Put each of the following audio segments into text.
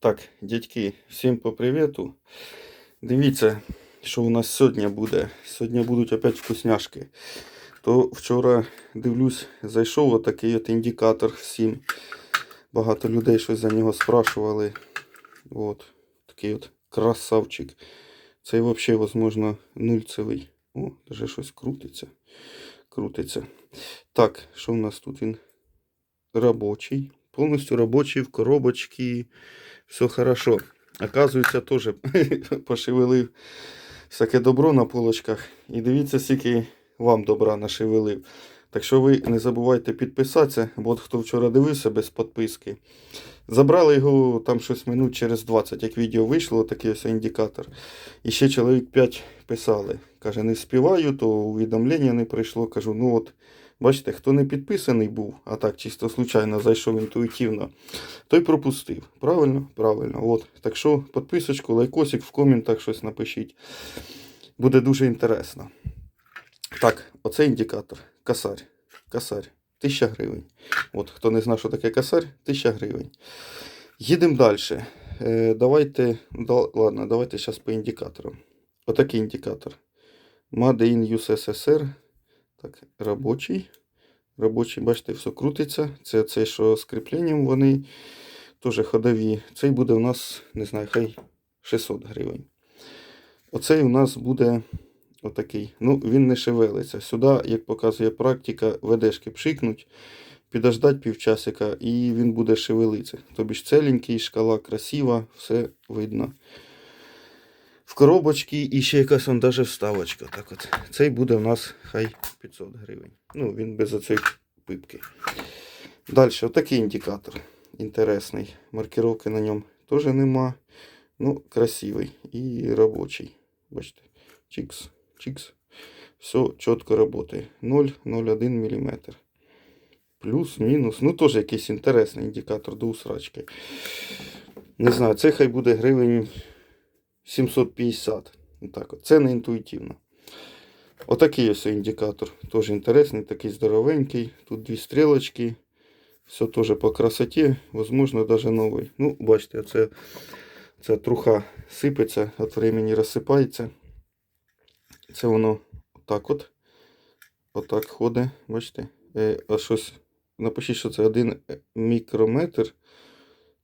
Так, дядьки, всім по привіту. Дивіться, що у нас сьогодні буде. Сьогодні будуть опять вкусняшки. То вчора дивлюсь, зайшов отакий от індикатор всім. Багато людей щось за нього спрашували. От, такий от красавчик. Цей взагалі, можливо, нульцевий. О, даже щось крутиться. Крутиться. Так, що у нас тут він? Робочий. Повністю робочий в коробочці. Все хорошо. Оказується, теж пошевелив всяке добро на полочках. І дивіться, скільки вам добра нашевелив. Так що ви не забувайте підписатися, бо от хто вчора дивився без підписки. Забрали його там щось минут через 20, як відео вийшло, такий ось індикатор. І ще чоловік 5 писали. Каже, не співаю, то увідомлення не прийшло. Кажу, ну от, бачите, хто не підписаний був, а так чисто случайно зайшов інтуїтивно, той пропустив. Правильно? Правильно. От. Так що підписочку, лайкосик в коментах щось напишіть. Буде дуже інтересно. Так, оце індикатор. Касарь. Касарь. 1000 гривень. От, хто не знає, що таке касарь, 1000 гривень. Їдемо далі. Е, давайте, да, ладно, давайте зараз по індикаторам. Отакий індикатор. Made in USSR. Так, робочий. Робочий, бачите, все крутиться. Це цей, що з кріпленням вони теж ходові. Цей буде у нас, не знаю, хай 600 гривень. Оцей у нас буде отакий. Ну, він не шевелиться. Сюди, як показує практика, ведешки пшикнуть, підождать півчасика і він буде шевелитися. Тобі целенький, шкала красива, все видно. В коробочці і ще якась он даже вставочка. Так от. Цей буде у нас хай 500 гривень. Ну, він без оцеї пипки. Далі, отакий індикатор. Інтересний. Маркировки на ньому теж нема. Ну, красивий і робочий. Бачите, чикс, чикс. Все чітко працює. 0,01 мм. Плюс, мінус. Ну, теж якийсь інтересний індикатор до усрачки. Не знаю, це хай буде гривень 750. Отак от. Це не інтуїтивно. Отакий ось індикатор. Теж інтересний, такий здоровенький. Тут дві стрілочки. Все теж по красоті. Возможно, навіть новий. Ну, бачите, це, ця труха сипеться, від времени розсипається. Це воно отак от. Отак ходить. Бачите? Е, а щось. Напишіть, що це 1 мікрометр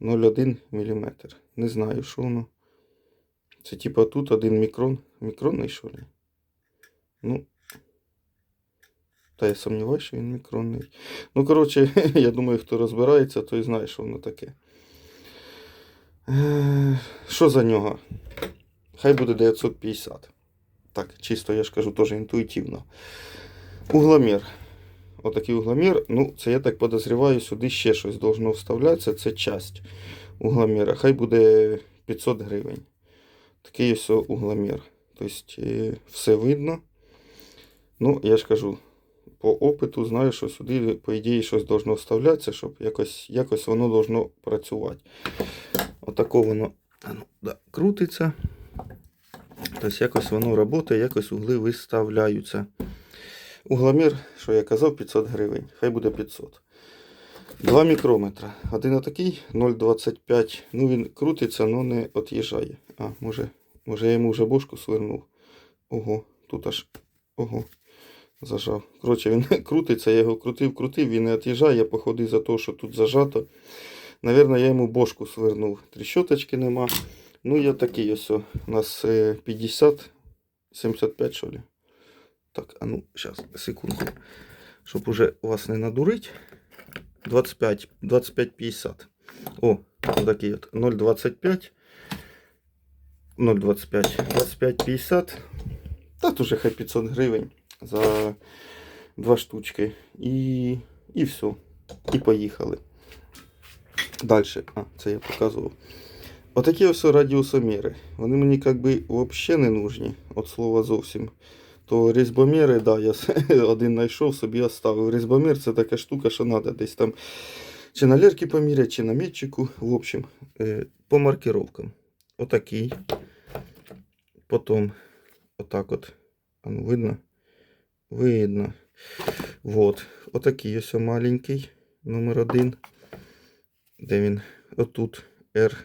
0,1 мм. Не знаю, що воно. Це типа тут 1 мікрон. Мікронний, що ли? Ну. Та я сумніваюся, що він мікронний. Ну, коротше, я думаю, хто розбирається, той знає, що воно таке. Що за нього? Хай буде 950. Так, чисто, я ж кажу, теж інтуїтивно. Угломір. Отакий угломір. Ну, це я так подозріваю, сюди ще щось должно вставлятися. Це часть угломіра. Хай буде 500 гривень. Такий ось угломір. Тобто е, все видно. Ну, я ж кажу, по опиту знаю, що сюди, по ідеї, щось должно вставлятися, щоб якось, якось воно должно працювати. Отако воно ну, да, крутиться. Тобто якось воно працює, якось угли виставляються. Угломір, що я казав, 500 гривень. Хай буде 500. 2 мікрометра. Один отакий 0,25. Ну він крутиться, але не від'їжджає. А, може, може я йому вже бошку свернув. Ого, тут аж. Ого. Зажав. Коротше, він крутиться, я його крутив, крутив, він не від'їжджає, я походив за те, що тут зажато. Навірно, я йому бошку свернув. Тріщоточки нема. Ну, я такий ось. У нас е, 50, 75, що ли. Так, а ну, зараз, секунду. Щоб уже вас не надурить. 25, 25-50. О, такий от 0,25. 0,25. 25-50. Та тут уже хай 500 гривень за два штучки. І, і все. І поїхали. Далі. А, це я показував. Отакі ось радіусоміри. Вони мені як би взагалі не нужні. От слова зовсім. То різьбоміри, да, я один знайшов, собі оставив. Різьбомір це така штука, що треба десь там чи на лірки поміряти, чи на метчику. В общем, е, по маркировкам. Отакий. Потім отак от. А ну, видно? Видно. Вот. Отакий ось маленький. Номер один. Де він? Отут R.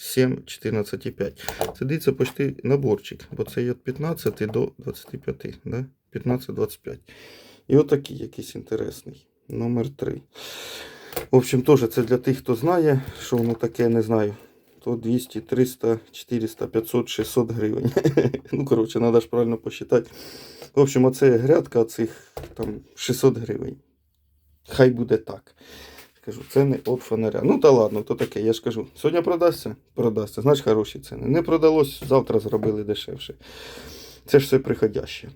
7, 14,5. Це дивиться почти наборчик, бо це від 15 до 25, да? 15-25. І отакий якийсь інтересний. Номер 3. В общем, теж це для тих, хто знає, що воно таке, не знаю. То 200, 300, 400, 500, 600 гривень. ну, коротше, треба ж правильно посчитати. В общем, оце грядка цих там 600 гривень. Хай буде так. Кажу, ціни від фонаря. Ну та ладно, то таке, я ж кажу. Сьогодні продасться? Продасться. Значить, хороші ціни. Не продалось, завтра зробили дешевше. Це ж все приходяще.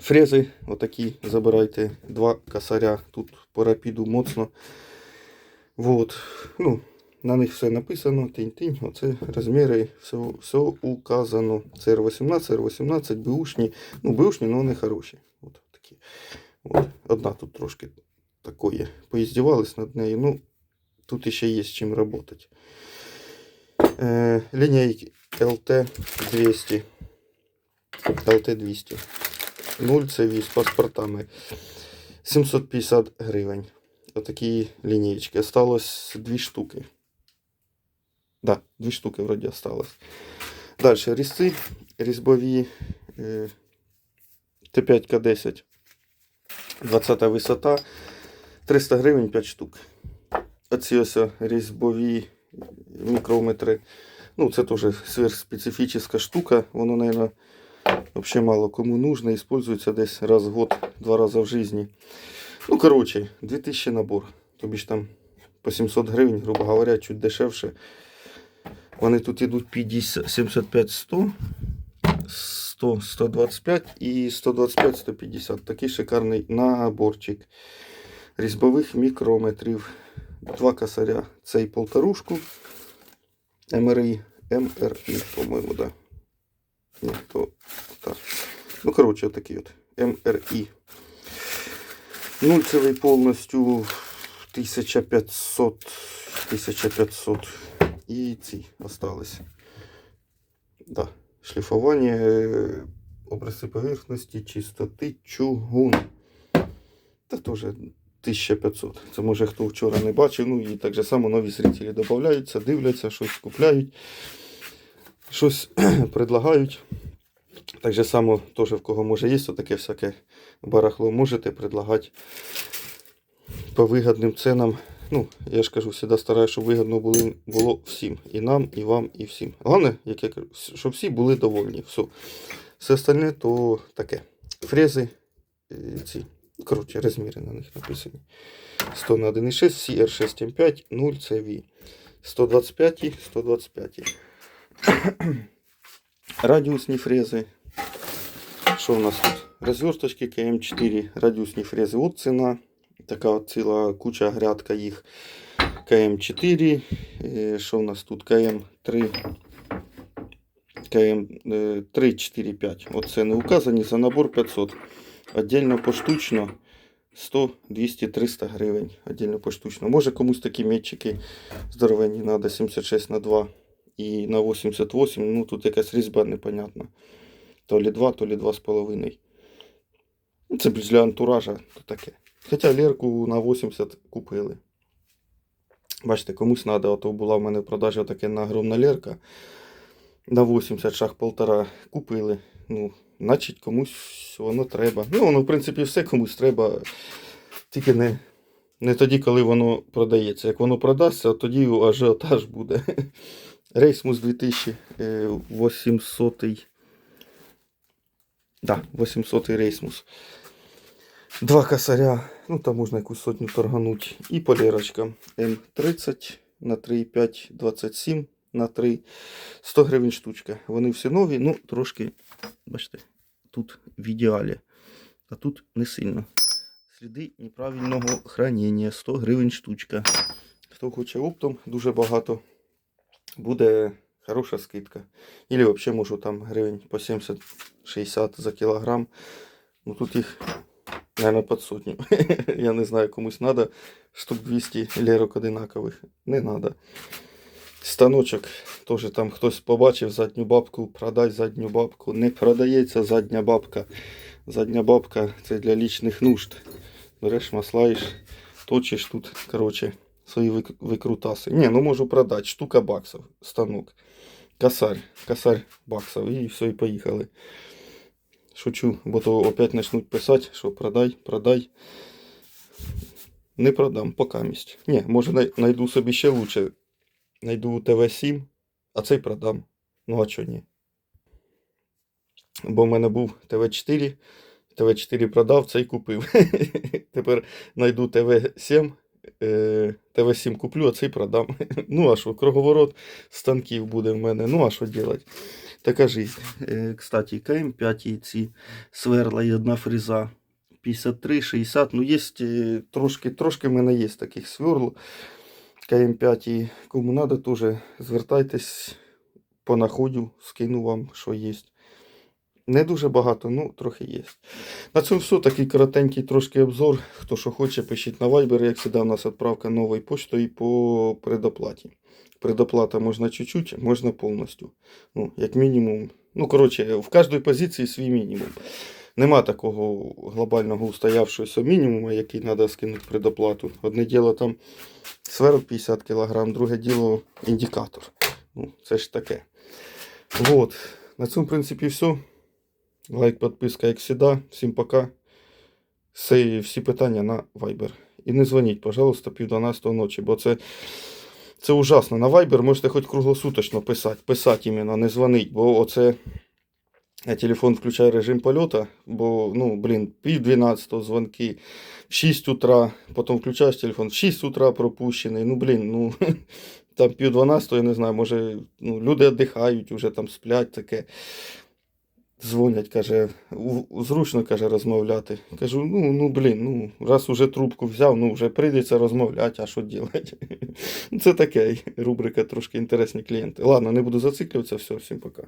Фрези, отакі, забирайте два косаря. Тут по рапіду моцно. Вот. Ну, на них все написано, тинь-тинь, оце розміри, все, все указано. Це R18, R18, беушні. Ну, беушні, але вони хороші. От такі. От. Одна тут трошки такої. Поїздівались над нею. Ну, тут ще є з чим працювати. Е, лінійки LT200. LT200. 0 CV з паспортами. 750 гривень. Отакі лінійки. Осталось дві штуки. Да, дві штуки вроді осталось. Далі різці різьбові е, Т5К10. 20 висота. 300 гривень 5 штук. Оці ось різьбові мікрометри. Ну, це теж сверхспецифічна штука. Воно, мабуть, взагалі мало кому нужно. Использується десь раз в год, два рази в житті. Ну, коротше, 2000 набор. Тобі ж там по 700 гривень, грубо говоря, чуть дешевше. Вони тут йдуть 50, 75 100, 100 125 і 125 150. Такий шикарний наборчик різьбових мікрометрів. Два косаря. Цей полторушку. МРІ. МРІ, по-моєму, да. Ні, то так. Ну, коротше, отакий от. МРІ. Нульцевий повністю 1500. 1500. І ці остались. Да. Шліфування, е, образи поверхності, чистоти, чугун. Та теж 1500. Це може хто вчора не бачив. Ну і так же само нові зрителі додаються, дивляться, щось купляють, щось предлагають. Так же само, теж в кого може є, таке всяке барахло, можете предлагати по вигідним ценам. Ну, я ж кажу, завжди стараюся, щоб вигідно було, було всім. І нам, і вам, і всім. Головне, як я кажу, щоб всі були довольні. Все. Все остальне то таке. Фрези, е, ці, коротше, розміри на них написані. 100 на 1,6, CR6M5, 0 CV. 125, 125. Радіусні фрези. Що у нас тут? Розверточки КМ4, радіусні фрези. От ціна. Така от ціла куча грядка їх. КМ4. Е, Що у нас тут? КМ3. КМ3, 4, 5. Оце не указані за набор 500. Отдельно поштучно 100, 200, 300 гривень. Отдельно поштучно. Може комусь такі метчики здоровенні треба 76 на 2 і на 88. Ну тут якась різьба непонятна. То лі 2, то лі 2,5. Ну, Це більш для антуража, то таке. Хоча лірку на 80 купили. Бачите, комусь треба, то була в мене в продажі таке огромна лірка. На 80 шах полтора купили. Ну, значить, комусь воно треба. Ну, воно, в принципі, все комусь треба. Тільки не, не тоді, коли воно продається. Як воно продасться, тоді ажіотаж буде. Рейсмус 2800. Да, 800 рейсмус. Два косаря, ну там можна якусь сотню торгануть. І полірочка М30 на 3,5, 27 на 3. 100 гривень штучка. Вони всі нові, ну трошки, бачите, тут в ідеалі. А тут не сильно. Сліди неправильного хранення. 100 гривень штучка. Хто хоче оптом, дуже багато. Буде хороша скидка. Или взагалі можу там гривень по 70-60 за кілограм. Ну тут їх, наверное, під сотню. Я не знаю, комусь треба штук 200 лірок одинакових. Не треба. Станочок, теж там хтось побачив задню бабку, продай задню бабку. Не продається задня бабка. Задня бабка це для лічних нужд. Береш, маслаєш, точиш тут, коротше, свої викрутаси. Ні, ну можу продати. Штука баксів, станок. Косарь, косарь баксів. І все, і поїхали. Шучу, бо то опять почнуть писати, що продай, продай. Не продам, поки місць. Ні, може най- найду собі ще лучше. Найду ТВ-7, а цей продам. Ну а чого ні? Бо в мене був ТВ-4, ТВ-4 продав, цей купив. Тепер найду ТВ-7, е, ТВ-7 куплю, а цей продам. Ну а що, круговорот станків буде в мене. Ну а що робити? Така жизнь. Е, Кстати, КМ5 ці сверла і одна фреза. 53, 60. Ну, є е, трошки, трошки в мене є таких сверл. КМ5. Кому треба, теж звертайтесь по находю, скину вам, що є. Не дуже багато, ну трохи є. На цьому все. Такий коротенький трошки обзор. Хто що хоче, пишіть на Viber. Як завжди, у нас відправка новою поштою по предоплаті. Предоплата можна чуть-чуть, можна повністю. Ну, як мінімум. Ну, коротше, в кожній позиції свій мінімум. Нема такого глобального устоявшогося мінімуму, який треба скинути предоплату. Одне діло там сверл 50 кг, друге діло індикатор. Ну, це ж таке. Вот. На цьому, в принципі, все. Лайк, підписка, як завжди. Всім пока. Все, всі питання на Viber. І не дзвоніть, пожалуйста, пів 12 ночі, бо це, це ужасно. На Viber можете хоч круглосуточно писати. Писати іменно, не дзвонить, бо оце. Я телефон включаю режим польоту, бо, ну, блін, пів 12 дзвонки, 6 утра, потім включаєш телефон, в 6 утра пропущений. Ну, блін, ну, там пів 12, я не знаю, може, ну, люди віддихають, вже там сплять таке. Дзвонять, каже, зручно каже, розмовляти. Кажу, ну, ну блін, ну, раз уже трубку взяв, ну вже прийдеться розмовляти, а що робити? Це таке рубрика трошки інтересні клієнти. Ладно, не буду зациклюватися, все, всім пока.